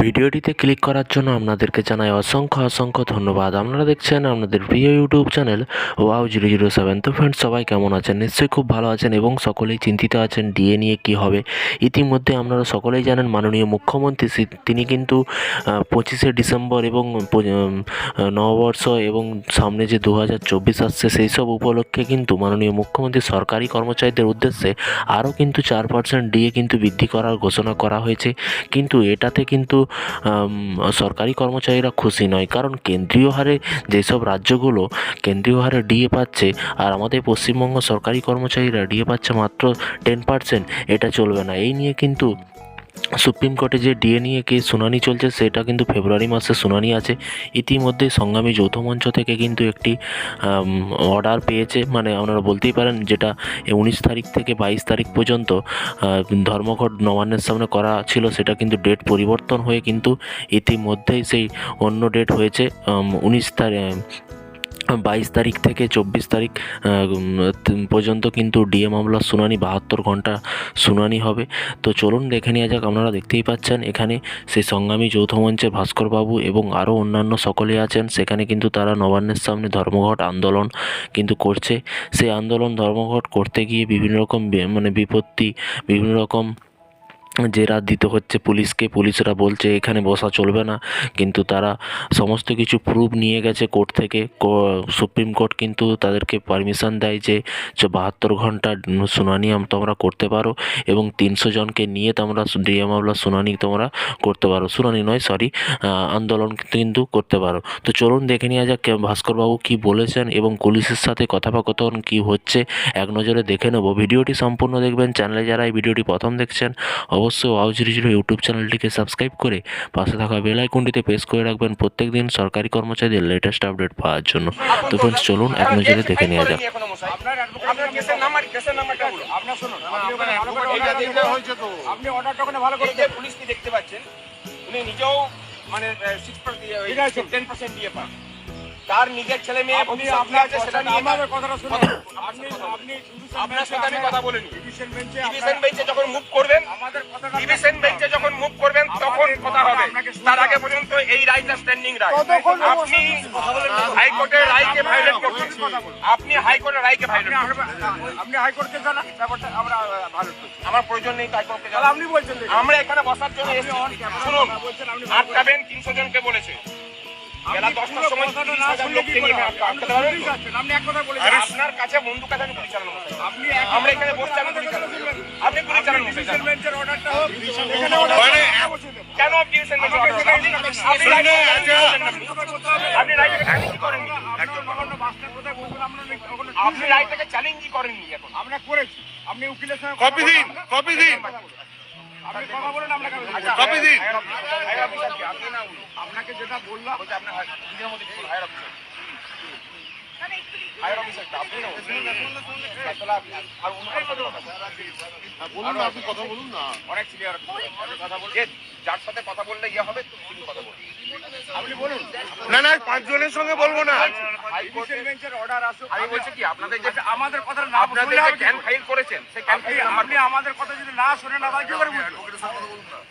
ভিডিওটিতে ক্লিক করার জন্য আপনাদেরকে জানাই অসংখ্য অসংখ্য ধন্যবাদ। আপনারা দেখছেন আপনাদের প্রিয় YouTube channel wow zero zero seven. তো ফ্রেন্ডস সবাই কেমন আছেন? নিশ্চয়ই খুব ভালো আছেন এবং সকলেই চিন্তিত আছেন ডিএ নিয়ে কী হবে। ইতিমধ্যে আপনারা সকলেই জানেন মাননীয় মুখ্যমন্ত্রী তিনি কিন্তু পঁচিশে ডিসেম্বর এবং নববর্ষ এবং সামনে যে দু হাজার চব্বিশ আসছে, সেই সব উপলক্ষে কিন্তু মাননীয় মুখ্যমন্ত্রী সরকারি কর্মচারীদের উদ্দেশ্যে আরও কিন্তু চার পার্সেন্ট ডিএ কিন্তু বৃদ্ধি করার ঘোষণা করা হয়েছে। কিন্তু এটাতে কিন্তু সরকারি কর্মচারীরা খুশি নয়। কারণ কেন্দ্রীয় হারে যেসব রাজ্যগুলো কেন্দ্রীয় হারে ডিএ পাচ্ছে আর আমাদের পশ্চিমবঙ্গ সরকারি কর্মচারীরা ডিএ পাচ্ছে মাত্র টেন পার্সেন্ট এটা চলবে না। এই নিয়ে কিন্তু সুপ্রিম কোর্টে যে ডিএ নিয়ে কেস শুনানি চলছে, সেটা কিন্তু ফেব্রুয়ারি মাসে শুনানি আছে। ইতিমধ্যে সংগ্রামী যৌথ মঞ্চ থেকে কিন্তু একটি অর্ডার পেয়েছে। মানে আপনারা বলতেই পারেন, যেটা উনিশ তারিখ থেকে বাইশ তারিখ পর্যন্ত ধর্মঘট নবান্নের সামনে করা ছিল, সেটা কিন্তু ডেট পরিবর্তন হয়ে কিন্তু ইতিমধ্যেই সেই অন্য ডেট হয়েছে। উনিশ তারিখ বাইশ তারিখ থেকে চব্বিশ তারিখ পর্যন্ত কিন্তু ডিএ মামলার শুনানি, বাহাত্তর ঘণ্টা শুনানি হবে। তো চলুন দেখে নেওয়া যাক, আপনারা দেখতেই পাচ্ছেন, এখানে সেই সংগ্রামী যৌথ মঞ্চের ভাস্করবাবু এবং আরও অন্যান্য সকলে আছেন। সেখানে কিন্তু তারা নবান্নের সামনে ধর্মঘট আন্দোলন কিন্তু করছে। সেই আন্দোলন, ধর্মঘট করতে গিয়ে বিভিন্ন রকম মানে বিপত্তি, বিভিন্ন রকম জেরা দিতে হচ্ছে পুলিশকে, পুলিশরা বলছে এখানে বসা চলবে না। কিন্তু তারা সমস্ত কিছু প্রুফ নিয়ে গেছে কোর্ট থেকে। সুপ্রিম কোর্ট কিন্তু তাদেরকে পারমিশন দেয় যে বাহাত্তর ঘণ্টা শুনানি তোমরা করতে পারো এবং তিনশো জনকে নিয়ে তোমরা ডিএ মামলার শুনানি তোমরা করতে পারো। শুনানি নয় সরি আন্দোলন কিন্তু করতে পারো। তো চলুন দেখে নেওয়া যাক ভাস্করবাবু কী বলেছেন এবং পুলিশের সাথে কথোপকথন কী হচ্ছে, এক নজরে দেখে নেব। ভিডিওটি সম্পূর্ণ দেখবেন। চ্যানেলে যারা এই ভিডিওটি প্রথম দেখছেন অবশ্যই ওয়াও জিরো জিরো ইউটিউব চ্যানেলটিকে সাবস্ক্রাইব করে পাশে থাকা বেল আইকনটিতে প্রেস করে রাখবেন প্রত্যেক দিন সরকারি কর্মচারীদের লেটেস্ট আপডেট পাওয়ার জন্য। তো ফ্রেন্ডস চলুন এক নজরে দেখে নেওয়া যাক। আপনার আপনার কেসের নাম্বার কেসের নাম্বারটা বলুন। আপনার শুনুন আপনি ওখানে ভালো করে এইটা order দেখলে দেখুন। হয়েছে তো। আপনি অর্ডারটা ওখানে ভালো করে এই যে দেখতে পাচ্ছেন উনি নিজেও মানে সিক্স ঠিক টেন পার্সেন্ট দিয়ে পান। তার নিজের ছেলে মেয়ে ভবিষ্যৎ কি আছে সেটা নিয়ে আমাদের কথাটা শুনুন। আপনি আপনি আপনার সাথে আমি কথা বলিনি। ডিভিশন বেঞ্চে ডিভিশন বেঞ্চে যখন মুভ করবেন আমাদের কথাটা ডিভিশন বেঞ্চে যখন মুভ করবেন তখন আমাদের কথা হবে আপনাকে শুনতে তার আগে হবে। পর্যন্ত এই স্ট্যান্ডিং রায় আপনি হাইকোর্টের রায়কে ভায়োলেট করছেন। আপনি হাইকোর্টের রায়কে ভায়োলেট আপনি করছেন। হাইকোর্ট- আপনি হাইকোর্টকে জানান ব্যাপারটা আমরা ভালো করছি। আমার প্রয়োজন নেই হাইকোর্টকে আপনি বলছেন আমরা এখানে বসার জন্য এসেছি। শুনুন আটকাবেন তিনশো জনকে বলেছে। আপনার কাছে বন্দুক আছে আমি গুলি চালানো আপনি আমরা এখানে বসছি আমি গুলি চালানো আপনি গুলি চালান কেন আপনি। রাইটে আপনি আপনি আপনি। করতে হবে। আপনি রাইটে চ্যালেঞ্জ করেননি কোথায় বলবেন আমরা আপনি রাইটটাকে চ্যালেঞ্জই করেননি এখন আমরা করেছি আপনি উকিলের সঙ্গে কপি দিন কপি দিন আপনি কথা বলেন আপনাকে আচ্ছা, কপি দিন। আপনাকে যেটা বললাম আপনার নিজের মধ্যে হায়ার অফিসার। বলুন না আপনি কথা বলুন না অনেক সিনিয়র কথা বল যার সাথে কথা বললে ইয়ে হবে কথা বলুন আপনি বলুন না না পাঁচজনের সঙ্গে বলব না হাইকোর্টে বেঞ্চের অর্ডার আসুক। আমি বলছি কি আপনাদের যে আমাদের কথা না আপনাদের যে ক্যান ফাইল করেছেন সেই ক্যান ফাইল আপনি আমাদের কথা যদি না শুনেন আবার কি করে বুঝব?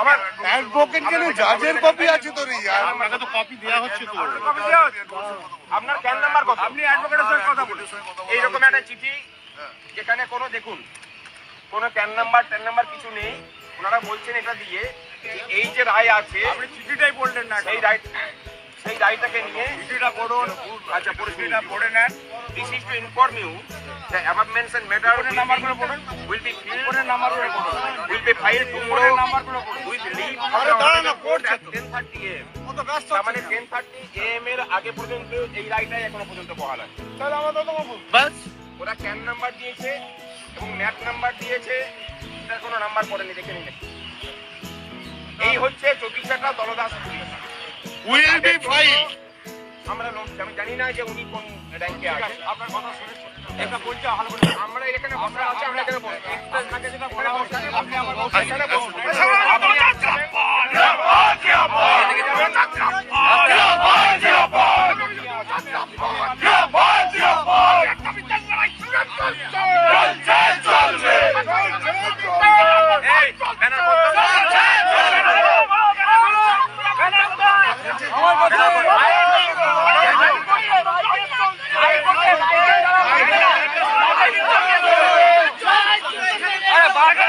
আমার অ্যাডভোকেট কেন জাজের কপি আছে তো রে ইয়ার তো কপি দেওয়া হচ্ছে তো? আপনার ক্যান নাম্বার কত? আপনি অ্যাডভোকেটের সঙ্গে কথা বলুন। এইরকম একটা চিঠি যেখানে কোনো দেখুন কোনো ক্যান নাম্বার ট্যান নাম্বার কিছু নেই। ওনারা বলছেন এটা দিয়ে এই যে রায় আছে আপনি চিঠিটাই বললেন না সেই রায় সেই রায়টাকে নিয়ে চিঠিটা পড়ুন আচ্ছা পরে চিঠিটা পড়ে নেন। নাম্বারগুলো পড়ুন। নাম্বারগুলো পড়ুন। নাম্বারগুলো পড়ুন। আরে না, পড়ছে 10:30 am. কত ব্যস্ত তার মানে 10:30 am এর আগে পর্যন্ত এই এখনও পর্যন্ত বহাল আছে। তাহলে আমাদের তো বাস। ওরা ক্যান নাম্বার দিয়েছে এবং নাম্বার দিয়েছে। তার কোনো নাম্বার পড়েনি দেখে নিন। এই হচ্ছে চব্বিশাটা দলদাস পুলিশ উইল বি ফাইল আমরা লোক আমি জানি না যে উনি কোন র্যাঙ্কে আছে আপনার কথা শুনেছি এটা বলছে ভালো করে আমরা এখানে বসে আছি আমরা এখানে বসে আপনি আমার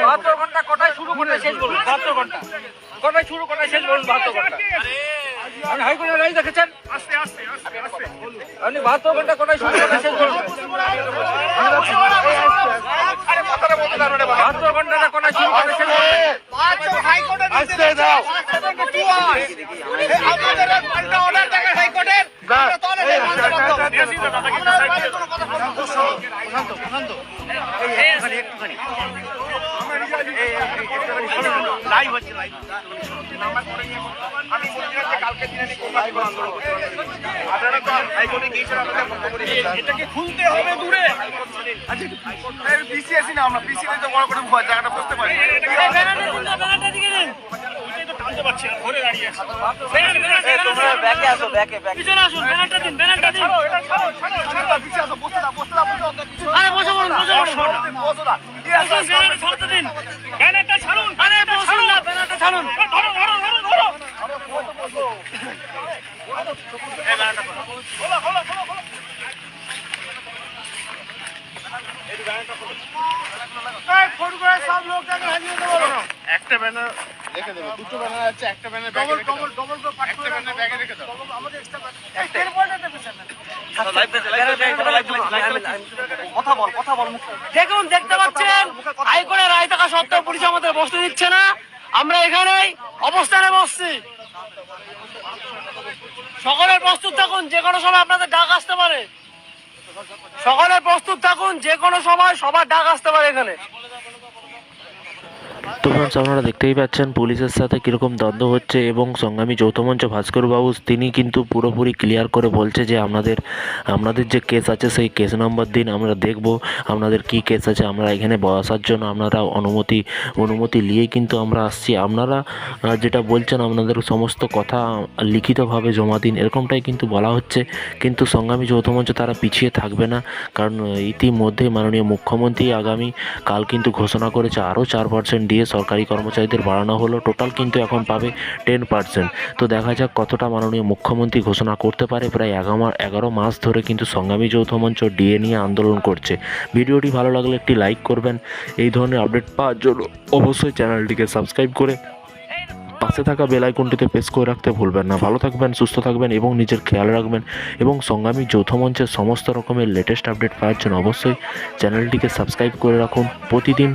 বাহাত্তর ঘণ্টা কটায় শুরু করে শেষ বলুন। বাহাত্তর ঘণ্টা। কটায় শুরু কটায় শেষ বলুন বাহাত্তর ঘণ্টা। আপনি হাইকোর্টের রায় দেখেছেন? আপনি বাহাত্তর ঘণ্টা কটায় শুরু কটায় শেষ বলুন। বাহাত্তর ঘন্টাটা কটায় শুরু কটায় শেষ বলুন। আসতে দাও আপনাদের পাল্টা অর্ডার দেখেন হাইকোর্টের আমরা তো অনেক মানতে বাধ্য। আমরা বাইরে কোনো কথা বলব না। আমি বলছিলাম যে কালকে দিনে আমি কোথায় আন্দোলন করতে আপনারা তো হাইকোর্টে গিয়েছেন আপনাদের বক্তব্য এটাকে খুলতে হবে দূরে। পিসিএসি না আমরা পিসিএসি তো বড় করে জায়গাটা বুঝতে পারি। তোমরা ব্যাকে আসো ব্যাকে ব্যাকে। একটা ব্যানার রেখে দেবে দুটো ব্যানার আছে একটা ব্যানার ব্যাগে রেখে দাও। একটা ব্যানার ব্যাগে রেখে দাও। কথা বল কথা বল দেখুন দেখতে পাচ্ছেন? হাইকোর্টের রায় থাকা সত্ত্বেও পুলিশ আমাদের বসতে দিচ্ছে না। আমরা এখানে অবস্থানে বসছি। সকলের প্রস্তুত থাকুন, যে কোনো সময় আপনাদের ডাক আসতে পারে। সকলের প্রস্তুত থাকুন, যে কোনো সময় সবার ডাক আসতে পারে এখানে। তো ফ্রেন্ডস আপনারা দেখতেই পাচ্ছেন পুলিশের সাথে কীরকম দ্বন্দ্ব হচ্ছে এবং সংগ্রামী যৌথ মঞ্চ ভাস্কর বাবু তিনি কিন্তু পুরোপুরি ক্লিয়ার করে বলছে যে আপনাদের আপনাদের যে কেস আছে সেই কেস নম্বর দিন আমরা দেখব আপনাদের কি কেস আছে আমরা এখানে বসার জন্য আপনারা অনুমতি অনুমতি নিয়েই কিন্তু আমরা আসছি। আপনারা যেটা বলছেন আপনাদের সমস্ত কথা লিখিতভাবে জমা দিন এরকমটাই কিন্তু বলা হচ্ছে। কিন্তু সংগ্রামী যৌথ মঞ্চ তারা পিছিয়ে থাকবে না কারণ আহ, ইতিমধ্যেই মাননীয় মুখ্যমন্ত্রী আগামী কাল কিন্তু ঘোষণা করেছে আরও চার পার্সেন্ট দিয়ে সরকারি কর্মচারীদের বাড়ানো হলো। টোটাল কিন্তু এখন পাবে টেন পার্সেন্ট তো দেখা যাক কতটা মাননীয় মুখ্যমন্ত্রী ঘোষণা করতে পারে। প্রায় এগারো এগারো মাস ধরে কিন্তু সংগ্রামী যৌথ মঞ্চ ডিএ নিয়ে আন্দোলন করছে। ভিডিওটি ভালো লাগলে একটি লাইক করবেন। এই ধরনের আপডেট পাওয়ার জন্য অবশ্যই চ্যানেলটিকে সাবস্ক্রাইব করে পাশে থাকা বেল আইকনটিতে প্রেস করে রাখতে ভুলবেন না। ভালো থাকবেন, সুস্থ থাকবেন এবং নিজের খেয়াল রাখবেন এবং সংগ্রামী যৌথ মঞ্চের সমস্ত রকমের লেটেস্ট আপডেট পাওয়ার জন্য অবশ্যই চ্যানেলটিকে সাবস্ক্রাইব করে রাখুন। প্রতিদিন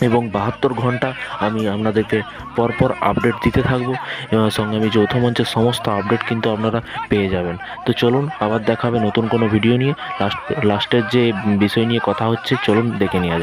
এবং বাহাত্তর ঘণ্টা আমি আপনাদেরকে পরপর আপডেট দিতে থাকব। এবং সঙ্গে আমি যৌথ মঞ্চের সমস্ত আপডেট কিন্তু আপনারা পেয়ে যাবেন। তো চলুন আবার দেখাবে নতুন কোনো ভিডিও নিয়ে। লাস্ট লাস্টের যে বিষয় নিয়ে কথা হচ্ছে, চলুন দেখে নেওয়া যাক।